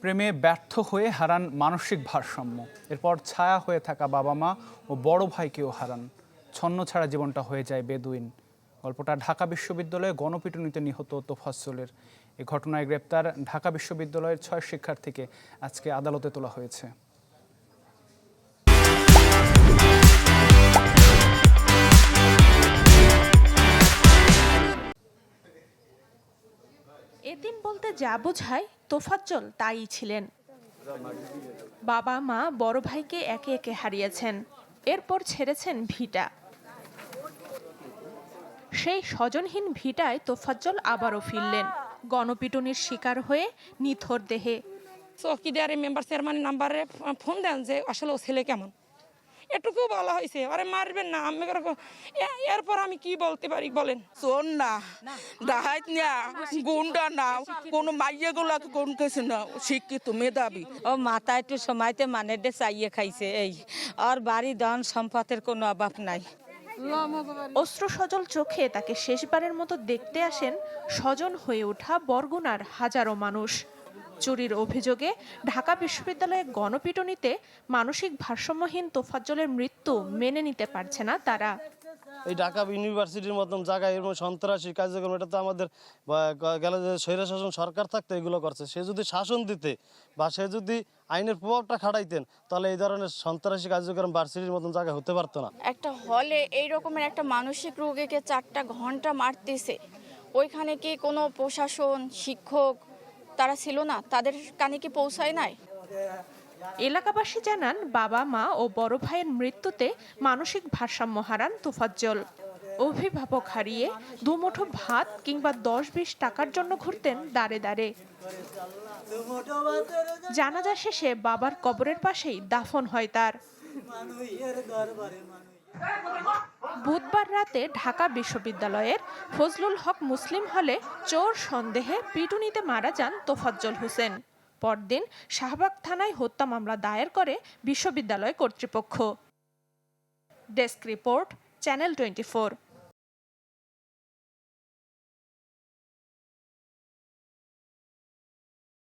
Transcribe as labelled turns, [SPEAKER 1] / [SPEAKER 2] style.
[SPEAKER 1] প্রেমে ব্যর্থ হয়ে হারান মানসিক ভারসাম্য। এরপর ছায়া হয়ে থাকা বাবা মা ও বড় ভাইকেও হারান। ছন্ন ছাড়া জীবনটা হয়ে যায় বেদুইন। গল্পটা ঢাকা বিশ্ববিদ্যালয়ে গণপিটুনিতে নিহত তোফাজ্জলের। এ ঘটনায় গ্রেপ্তার ঢাকা বিশ্ববিদ্যালয়ের ছয় শিক্ষার্থীকে আজকে আদালতে তোলা হয়েছে।
[SPEAKER 2] এতিম বলতে যা বোঝায় তোফাজ্জল তাই ছিলেন। বাবা, মা, বড় ভাইকে একে একে হারিয়েছেন। এরপর ছেড়েছেন ভিটা। সেই স্বজনহীন ভিটায় তোফাজ্জল আবারও ফিরলেন। গণপিটুনির শিকার হয়ে নিথর দেহে।
[SPEAKER 3] চৌকিদারি মেম্বার চেয়ারম্যান নাম্বারে ফোন দেন যে, আসলে ও ছেলে কেমন? এটুকু বলা হয়েছে আরে মারবেন না আমি এরপর আমি কি বলতে পারি বলেন?
[SPEAKER 4] চোর না। ডাহাইত না গুন্ডা না কোনো মাইয়ে গুলা কোন কিছু না শিক্ষিত মেধাবী।
[SPEAKER 5] ও মাথা একটু সময়তে মানে ডে চাইয়ে খাইছে এই। আর বাড়ি ধন সম্পদের কোনো অভাব নাই।
[SPEAKER 2] অস্ত্র সজল চোখে তাকে শেষবারের মতো দেখতে আসেন স্বজন হয়ে ওঠা বরগুনার হাজারো মানুষ। চুরির অভিযোগে ঢাকা বিশ্ববিদ্যালয়ে গণপিটুনিতে মানসিক ভারসাম্যহীন তোফাজ্জলের মৃত্যু মেনে নিতে পারছে না তারা।
[SPEAKER 6] এই ঢাকা ইউনিভার্সিটির মতন জায়গায় এরকম সন্ত্রাসী কার্যক্রম এটা তো আমাদের গেল যে স্বৈরশাসন সরকার থাকতে এগুলো করছে। সে যদি শাসন দিতে বা সে যদি আইনের প্রভাবটা খাটাইতেন তাহলে এই ধরনের সন্ত্রাসী কার্যক্রম ভার্সিটির মতন জায়গায় হতে পারতো না।
[SPEAKER 7] একটা হলে এই রকমের একটা মানসিক রোগীকে চারটা ঘণ্টা মারতেছে। ওইখানে কি কোনো প্রশাসন শিক্ষক তারা ছিল না, তাদের কানে কি পৌঁছায় নাই?
[SPEAKER 2] এলাকাবাসী জানান, বাবা, মা ও বড় ভাইয়ের মৃত্যুতে মানসিক ভারসাম্য হারান তোফাজ্জল। অভিভাবক হারিয়ে দুমুঠো ভাত কিংবা দশ বিশ টাকার জন্য ঘুরতেন দাঁড়ে দাঁড়ে। জানাজা শেষে বাবার কবরের পাশেই দাফন হয় তার। বুধবার রাতে ঢাকা বিশ্ববিদ্যালয়ের ফজলুল হক মুসলিম হলে চোর সন্দেহে পিটুনিতে মারা যান তোফাজ্জল হোসেন। পরদিন শাহবাগ থানায় হত্যা মামলা দায়ের করে বিশ্ববিদ্যালয় কর্তৃপক্ষ। Desk report, channel twenty